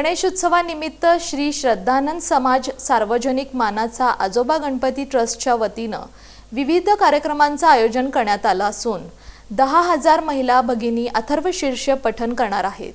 गणेशोत्सवानिमित्त श्री श्रद्धानंद समाज सार्वजनिक मानाचा आजोबा गणपती ट्रस्टच्या वतीनं विविध कार्यक्रमांचं आयोजन करण्यात आलं असून दहा हजार महिला भगिनी अथर्वशीर्ष पठन करणार आहेत.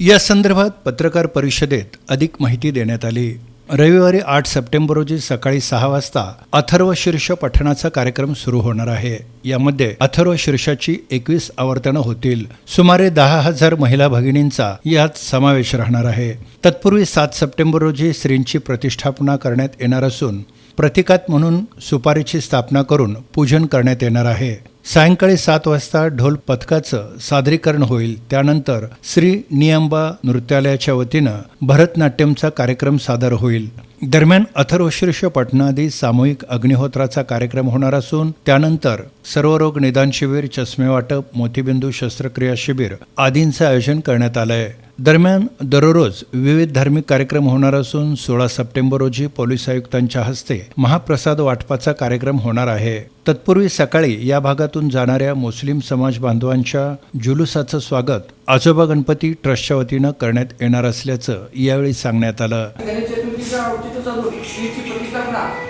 या संदर्भात पत्रकार परिषदेत अधिक माहिती देण्यात आली. रविवारी आठ सप्टेंबर रोजी सकाळी सहा वाजता अथर्व शीर्ष पठणाचा कार्यक्रम सुरू होणार आहे. यामध्ये अथर्व शीर्षाची एकवीस आवर्तनं होतील. सुमारे दहा हजार महिला भगिनींचा यात समावेश राहणार आहे. तत्पूर्वी सात सप्टेंबर रोजी श्रींची प्रतिष्ठापना करण्यात येणार असून प्रतिकात म्हणून सुपारीची स्थापना करून पूजन करण्यात येणार आहे. सायंकाळी सात वाजता ढोल पथकाचं सादरीकरण होईल. त्यानंतर श्री नियंबा नृत्यालयाच्या वतीनं भरतनाट्यमचा कार्यक्रम सादर होईल. दरम्यान अथर्वशीर्ष पटनादी सामूहिक अग्निहोत्राचा कार्यक्रम होणार असून त्यानंतर सर्वरोग निदान शिबिर चष्मे वाटप मोतीबिंदू शस्त्रक्रिया शिबिर आदींचं आयोजन करण्यात आलं आहे दरम्यान दररोज विविध धार्मिक कार्यक्रम होणार असून सोळा सप्टेंबर रोजी पोलीस आयुक्तांच्या हस्ते महाप्रसाद वाटपाचा कार्यक्रम होणार आहे. तत्पूर्वी सकाळी या भागातून जाणाऱ्या मुस्लिम समाज बांधवांच्या जुलुसाचं स्वागत आजोबा गणपती ट्रस्टच्या वतीनं करण्यात येणार असल्याचं यावेळी सांगण्यात आलं.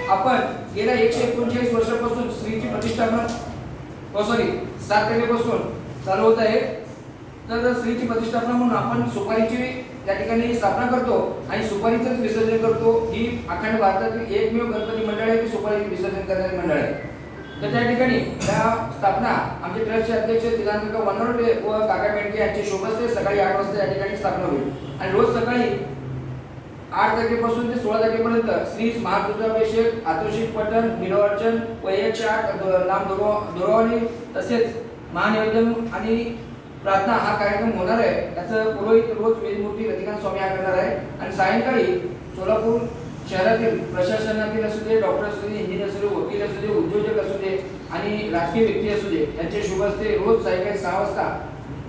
आपण गेल्या एकशे एकोणचाळीस वर्षापासून श्रीची प्रतिष्ठापना oh, सॉरी सात चालू होत आहे. तर स्त्रीची प्रतिष्ठापना म्हणून आपण सुपारीची त्या ठिकाणी स्थापना करतो आणि सुपारीचंच विसर्जन करतो. ही अखंड भारतातील एकमेव गणपती मंडळ आहे की सुपारी विसर्जन करणारी मंडळ आहे. तर त्या ठिकाणी त्या स्थापना आमचे ट्रस्टचे अध्यक्ष दिनांक वनवटे व काका मेंढके यांचे शोभस्ते सकाळी आठ वाजता या ठिकाणी स्थापना होईल. आणि रोज सकाळी आठ तारखेपासून ते सोळा तारखेपर्यंत श्री महारुद्राभिषेक आतोषिक पठण निरवाचन व एकशे आठ नाम दुर्वा- दुर्वाणी तसेच महानिवेदन आणि प्रार्थना हा कार्यक्रम होणार आहे. त्याचं पुरोहित रोज वेदमूर्ती रतिकांत स्वामी हा करणार आहे. आणि सायंकाळी सोलापूर शहरातील प्रशासनातील असू दे डॉक्टर असू दे इंजिनियर असू दे वकील असू दे उद्योजक असू दे आणि राजकीय व्यक्ती असू दे त्यांचे शुभ असते रोज सायंकाळी सहा वाजता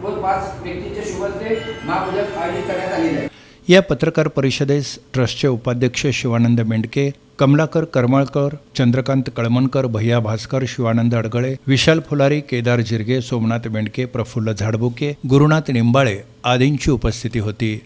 रोज पाच व्यक्तींचे शुभ असते महापूजक आयोजित करण्यात आलेले आहे. या पत्रकार परिषदेस ट्रस्टचे उपाध्यक्ष शिवानंद मेंडके कमलाकर करमळकर चंद्रकांत कळमणकर भैया भास्कर शिवानंद अडगळे विशाल फुलारी केदार जिरगे सोमनाथ मेंढके प्रफुल्ल झाडबुके गुरुनाथ निंबाळे आदींची उपस्थिती होती.